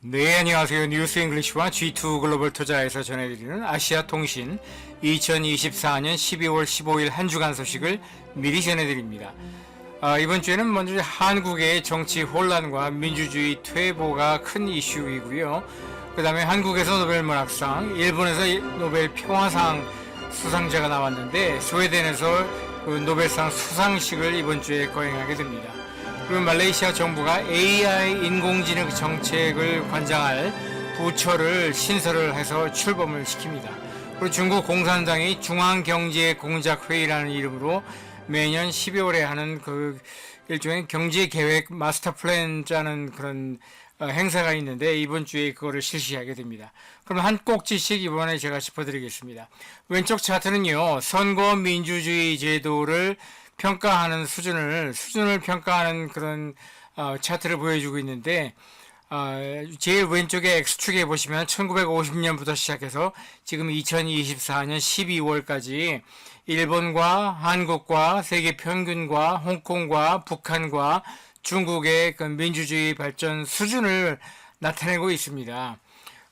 네, 안녕하세요. 뉴스 잉글리시와 G2 글로벌 투자에서 전해드리는 아시아 통신 2024년 12월 15일 한 주간 소식을 미리 전해드립니다. 아, 이번 주에는 먼저 한국의 정치 혼란과 민주주의 퇴보가 큰 이슈이고요. 그 다음에 한국에서 노벨 문학상, 일본에서 노벨 평화상 수상자가 나왔는데 스웨덴에서 그 노벨상 수상식을 이번 주에 거행하게 됩니다. 그리고 말레이시아 정부가 AI 인공지능 정책을 관장할 부처를 신설을 해서 출범을 시킵니다. 그리고 중국 공산당이 중앙경제공작회의라는 이름으로 매년 12월에 하는 그 일종의 경제계획 마스터 플랜 짜는 그런 어, 행사가 있는데 이번 주에 그거를 실시하게 됩니다. 그럼 한 꼭지씩 이번에 제가 짚어드리겠습니다. 왼쪽 차트는요, 선거 민주주의 제도를 평가하는 수준을 수준을 평가하는 그런 어, 차트를 보여주고 있는데 어, 제일 왼쪽에 X축에 보시면 1950년부터 시작해서 지금 2024년 12월까지 일본과 한국과 세계 평균과 홍콩과 북한과 중국의 그 민주주의 발전 수준을 나타내고 있습니다.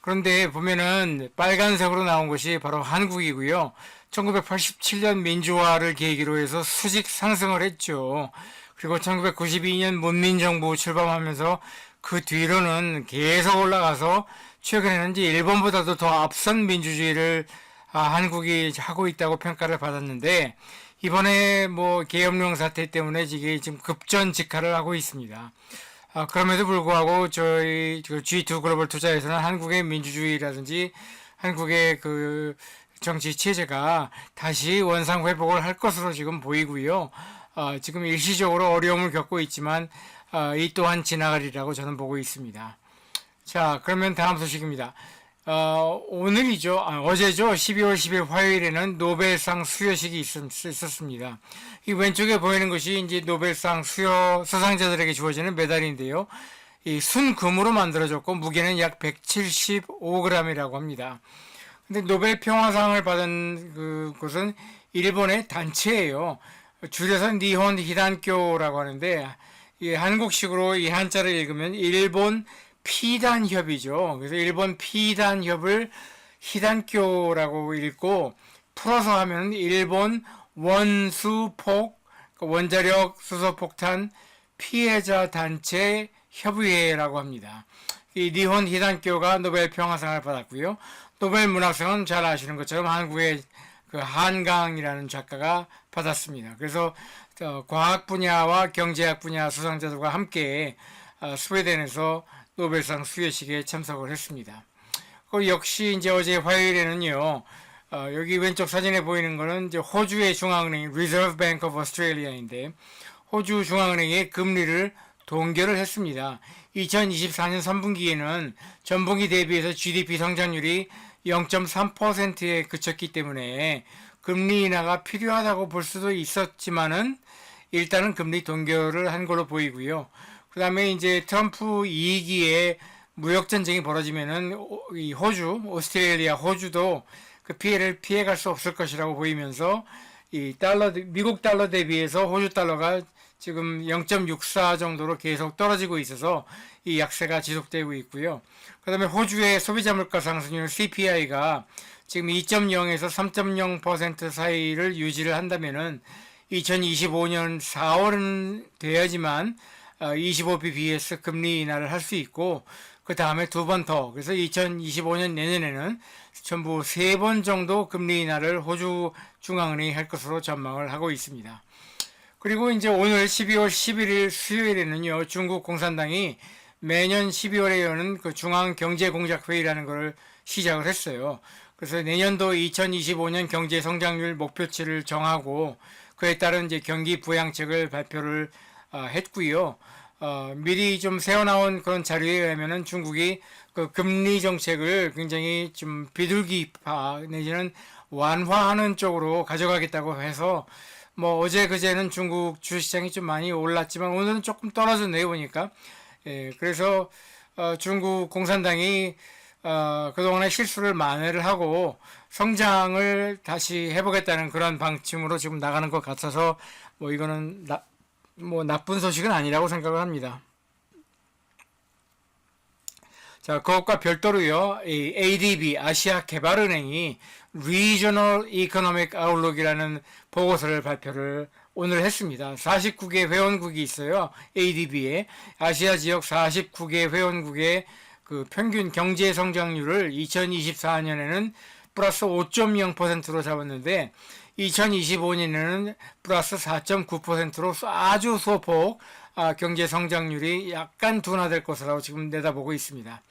그런데 보면은 빨간색으로 나온 것이 바로 한국이고요. 1987년 민주화를 계기로 해서 수직 상승을 했죠. 그리고 1992년 문민정부 출범하면서 그 뒤로는 계속 올라가서 최근에는 이제 일본보다도 더 앞선 민주주의를 아, 한국이 하고 있다고 평가를 받았는데 이번에 뭐 계엄령 사태 때문에 지금 급전 직하를 하고 있습니다. 아, 그럼에도 불구하고 저희 그 G2 글로벌 투자에서는 한국의 민주주의라든지 한국의 그 정치 체제가 다시 원상 회복을 할 것으로 지금 보이고요. 어, 지금 일시적으로 어려움을 겪고 있지만 어, 이 또한 지나가리라고 저는 보고 있습니다. 자, 그러면 다음 소식입니다. 어, 오늘이죠. 아, 어제죠. 12월 10일 화요일에는 노벨상 수여식이 있었, 있었습니다. 이 왼쪽에 보이는 것이 이제 노벨상 수여 수상자들에게 주어지는 메달인데요. 이 순금으로 만들어졌고 무게는 약 175g이라고 합니다. 근데 노벨 평화상을 받은 그 곳은 일본의 단체예요. 줄여서 니혼 히단교라고 하는데 이 한국식으로 이 한자를 읽으면 일본 피단협이죠. 그래서 일본 피단협을 히단교라고 읽고 풀어서 하면 일본 원수폭 원자력 수소폭탄 피해자 단체 협의회라고 합니다. 이 니혼 히단교가 노벨 평화상을 받았고요. 노벨 문학상은 잘 아시는 것처럼 한국의 그 한강이라는 작가가 받았습니다. 그래서 어, 과학 분야와 경제학 분야 수상자들과 함께 어, 스웨덴에서 노벨상 수여식에 참석을 했습니다. 그 역시 이제 어제 화요일에는요. 어, 여기 왼쪽 사진에 보이는 거는 이제 호주의 중앙은행 Reserve Bank of Australia인데 호주 중앙은행의 금리를 동결을 했습니다. 2024년 3분기에는 전분기 대비해서 GDP 성장률이 0.3%에 그쳤기 때문에 금리 인하가 필요하다고 볼 수도 있었지만은 일단은 금리 동결을 한 걸로 보이고요. 그 다음에 이제 트럼프 2기에 무역 전쟁이 벌어지면은 이 호주, 오스트레일리아, 호주도 그 피해를 피해갈 수 없을 것이라고 보이면서 이 달러 미국 달러 대비해서 호주 달러가 지금 0.64 정도로 계속 떨어지고 있어서 이 약세가 지속되고 있고요. 그 다음에 호주의 소비자 물가 상승률 CPI가 지금 2.0에서 3.0% 사이를 유지를 한다면은 2025년 4월은 돼야지만 25bps 금리 인하를 할 수 있고 그 다음에 두 번 더 그래서 2025년 내년에는 전부 세 번 정도 금리 인하를 호주 중앙은행이 할 것으로 전망을 하고 있습니다. 그리고 이제 오늘 12월 11일 수요일에는요 중국 공산당이 매년 12월에 여는 그 중앙경제공작회의라는 것을 시작을 했어요. 그래서 내년도 2025년 경제 성장률 목표치를 정하고 그에 따른 이제 경기 부양책을 발표를 어, 했고요. 어, 미리 좀 새어나온 그런 자료에 의하면은 중국이 그 금리 정책을 굉장히 좀 비둘기파 내지는 완화하는 쪽으로 가져가겠다고 해서 뭐 어제 그제는 중국 주시장이 좀 많이 올랐지만 오늘은 조금 떨어졌네요 보니까 예, 그래서 어, 중국 공산당이 어, 그동안의 실수를 만회를 하고 성장을 다시 해보겠다는 그런 방침으로 지금 나가는 것 같아서 뭐 이거는 나, 뭐 나쁜 소식은 아니라고 생각을 합니다. 자, 그것과 별도로요, 이 ADB, 아시아 개발은행이 Regional Economic Outlook이라는 보고서를 발표를 오늘 했습니다. 49개 회원국이 있어요. ADB에. 아시아 지역 49개 회원국의 그 평균 경제 성장률을 2024년에는 플러스 5.0%로 잡았는데 2025년에는 플러스 4.9%로 아주 소폭 아, 경제 성장률이 약간 둔화될 것이라고 지금 내다보고 있습니다.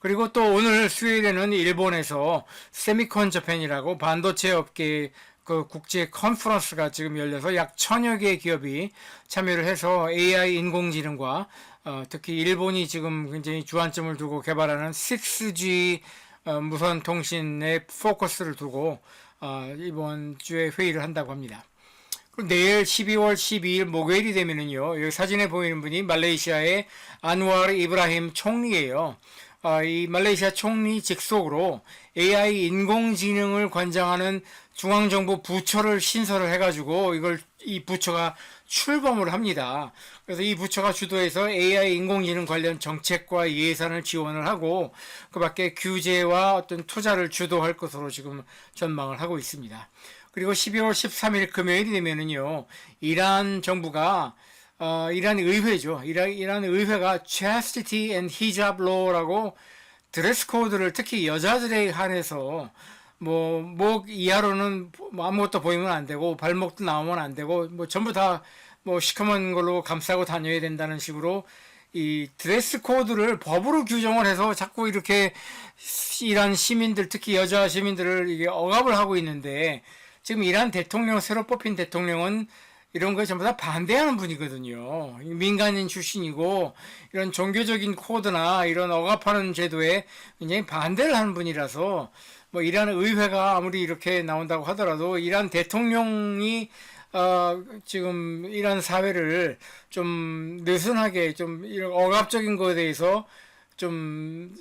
그리고 또 오늘 수요일에는 일본에서 세미콘 저펜이라고 반도체 업계 그 국제 컨퍼런스가 지금 열려서 약 천여 개의 기업이 참여를 해서 AI 인공지능과 어, 특히 일본이 지금 굉장히 주안점을 두고 개발하는 6G 어, 무선 통신에 포커스를 두고 어, 이번 주에 회의를 한다고 합니다. 그리고 내일 12월 12일 목요일이 되면은요, 여기 사진에 보이는 분이 말레이시아의 안와르 이브라힘 총리예요. 아, 이 말레이시아 총리 직속으로 AI 인공지능을 관장하는 중앙정부 부처를 신설을 해가지고 이걸 이 부처가 출범을 합니다. 그래서 이 부처가 주도해서 AI 인공지능 관련 정책과 예산을 지원을 하고 그 밖에 규제와 어떤 투자를 주도할 것으로 지금 전망을 하고 있습니다. 그리고 12월 13일 금요일이 되면은요, 이란 정부가 어, 이란 의회죠. 이란, 이란 의회가 chastity and hijab law라고 드레스 코드를 특히 여자들에 한해서 뭐 목 이하로는 뭐 아무것도 보이면 안 되고 발목도 나오면 안 되고 뭐 전부 다 뭐 시커먼 걸로 감싸고 다녀야 된다는 식으로 이 드레스 코드를 법으로 규정을 해서 자꾸 이렇게 이란 시민들 특히 여자 시민들을 이게 억압을 하고 있는데 지금 이란 대통령 새로 뽑힌 대통령은 이런 거에 전부 다 반대하는 분이거든요. 민간인 출신이고 이런 종교적인 코드나 이런 억압하는 제도에 굉장히 반대를 하는 분이라서 뭐 이란 의회가 아무리 이렇게 나온다고 하더라도 이란 대통령이 어, 지금 이란 사회를 좀 느슨하게 좀 이런 억압적인 거에 대해서 좀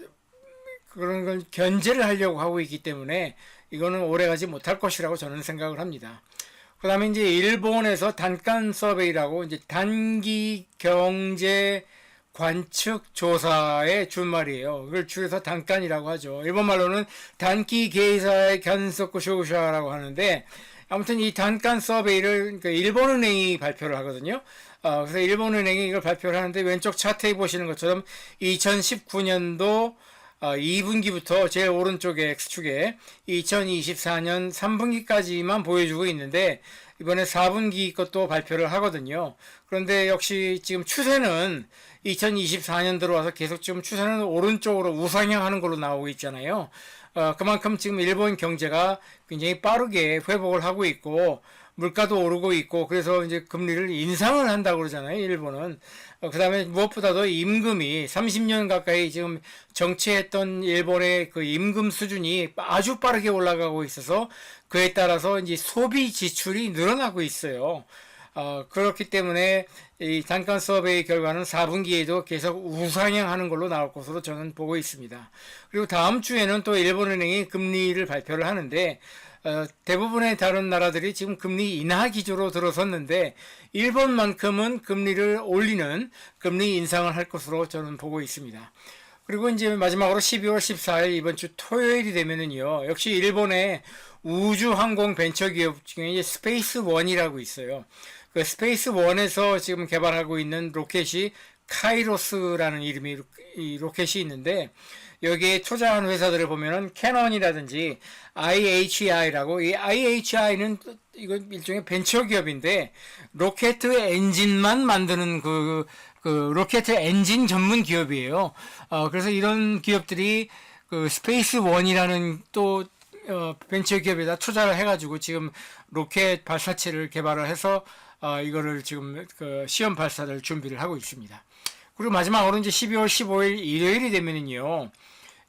그런 걸 견제를 하려고 하고 있기 때문에 이거는 오래가지 못할 것이라고 저는 생각을 합니다. 그 다음에 이제 일본에서 단간 서베이라고 이제 단기 경제 관측 조사의 준말이에요. 그걸 줄여서 단간이라고 하죠. 일본 말로는 단기 계사의 견석구 쇼샤라고 하는데 아무튼 이 단간 서베이를 그 일본은행이 발표를 하거든요. 어, 그래서 일본은행이 이걸 발표를 하는데 왼쪽 차트에 보시는 것처럼 2019년도 어, 2분기부터 제일 오른쪽에 X축에 2024년 3분기까지만 보여주고 있는데 이번에 4분기 것도 발표를 하거든요. 그런데 역시 지금 추세는 2024년 들어와서 계속 지금 추세는 오른쪽으로 우상향하는 걸로 나오고 있잖아요. 어, 그만큼 지금 일본 경제가 굉장히 빠르게 회복을 하고 있고 물가도 오르고 있고 그래서 이제 금리를 인상을 한다고 그러잖아요 일본은 어, 그 다음에 무엇보다도 임금이 30년 가까이 지금 정체했던 일본의 그 임금 수준이 아주 빠르게 올라가고 있어서 그에 따라서 이제 소비 지출이 늘어나고 있어요. 어, 그렇기 때문에 이 단간 수업의 결과는 4분기에도 계속 우상향하는 걸로 나올 것으로 저는 보고 있습니다. 그리고 다음 주에는 또 일본은행이 금리를 발표를 하는데 어, 대부분의 다른 나라들이 지금 금리 인하 기조로 들어섰는데 일본만큼은 금리를 올리는 금리 인상을 할 것으로 저는 보고 있습니다. 그리고 이제 마지막으로 12월 14일 이번 주 토요일이 되면은요. 역시 일본의 우주 항공 벤처 기업 중에 스페이스 원이라고 있어요. 그 스페이스 원에서 지금 개발하고 있는 로켓이 카이로스라는 이름이 이 로켓이 있는데 여기에 투자한 회사들을 보면은 캐논이라든지 IHI라고 이 IHI는 이거 일종의 벤처 기업인데 로켓 엔진만 만드는 그, 그 로켓 엔진 전문 기업이에요. 어, 그래서 이런 기업들이 그 스페이스 원이라는 또 어, 벤처 기업에다 투자를 해가지고 지금 로켓 발사체를 개발을 해서 어, 이거를 지금 그 시험 발사를 준비를 하고 있습니다. 그리고 마지막으로 이제 12월 15일 일요일이 되면은요.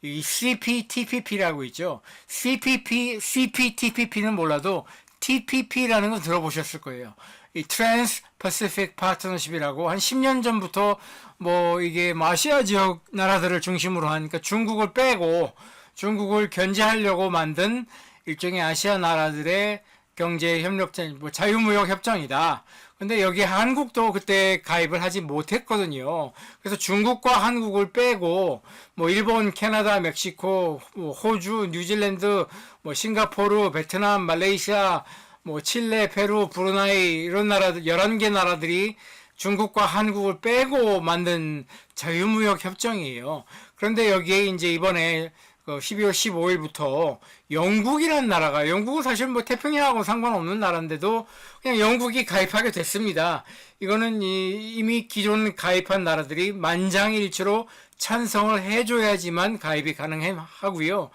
이 CPTPP라고 있죠. CPP, CPTPP는 몰라도 TPP라는 거 들어보셨을 거예요. 이 Trans Pacific Partnership이라고 한 10년 전부터 뭐 이게 마시아 지역 나라들을 중심으로 하니까 중국을 빼고 중국을 견제하려고 만든 일종의 아시아 나라들의 경제 협력자, 뭐 자유무역 협정이다. 근데 여기 한국도 그때 가입을 하지 못했거든요. 그래서 중국과 한국을 빼고 뭐 일본, 캐나다, 멕시코, 뭐 호주, 뉴질랜드, 뭐 싱가포르, 베트남, 말레이시아, 뭐 칠레, 페루, 브루나이 이런 나라들 11개 나라들이 중국과 한국을 빼고 만든 자유무역 협정이에요. 그런데 여기에 이제 이번에 그 12월 15일부터 영국이라는 나라가 영국은 사실 뭐 태평양하고 상관없는 나라인데도 그냥 영국이 가입하게 됐습니다. 이거는 이, 이미 기존 가입한 나라들이 만장일치로 찬성을 해줘야지만 가입이 가능하고요.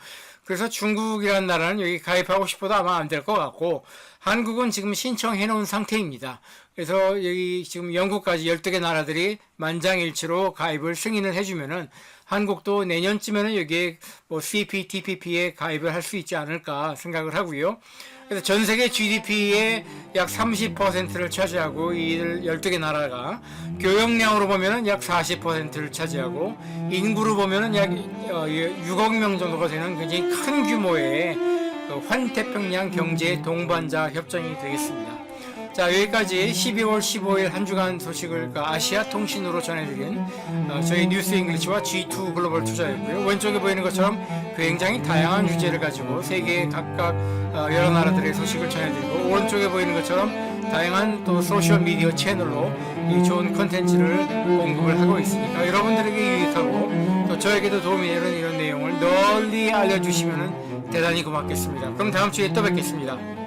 그래서 중국이라는 나라는 여기 가입하고 싶어도 아마 안 될 것 같고 한국은 지금 신청해 놓은 상태입니다. 그래서 여기 지금 영국까지 12개 나라들이 만장일치로 가입을 승인을 해주면은 한국도 내년쯤에는 여기에 뭐 CPTPP에 가입을 할 수 있지 않을까 생각을 하고요. 그래서 전 세계 GDP의 약 30%를 차지하고 이 12개 나라가 교역량으로 보면은 약 40%를 차지하고 인구로 보면은 약 6억 명 정도가 되는 굉장히 큰 규모의 그 환태평양 경제 동반자 협정이 되겠습니다. 자 여기까지 12월 15일 한 주간 소식을 그 아시아 통신으로 전해드린 어, 저희 뉴스 잉글리시와 G2 글로벌 투자였고요. 왼쪽에 보이는 것처럼 굉장히 다양한 주제를 가지고 세계 각각 어, 여러 나라들의 소식을 전해드리고 오른쪽에 보이는 것처럼 다양한 또 소셜 미디어 채널로 이 좋은 컨텐츠를 공급을 하고 있으니까 여러분들에게 유익하고 또 저에게도 도움이 되는 이런 내용을 널리 알려주시면 대단히 고맙겠습니다. 그럼 다음 주에 또 뵙겠습니다.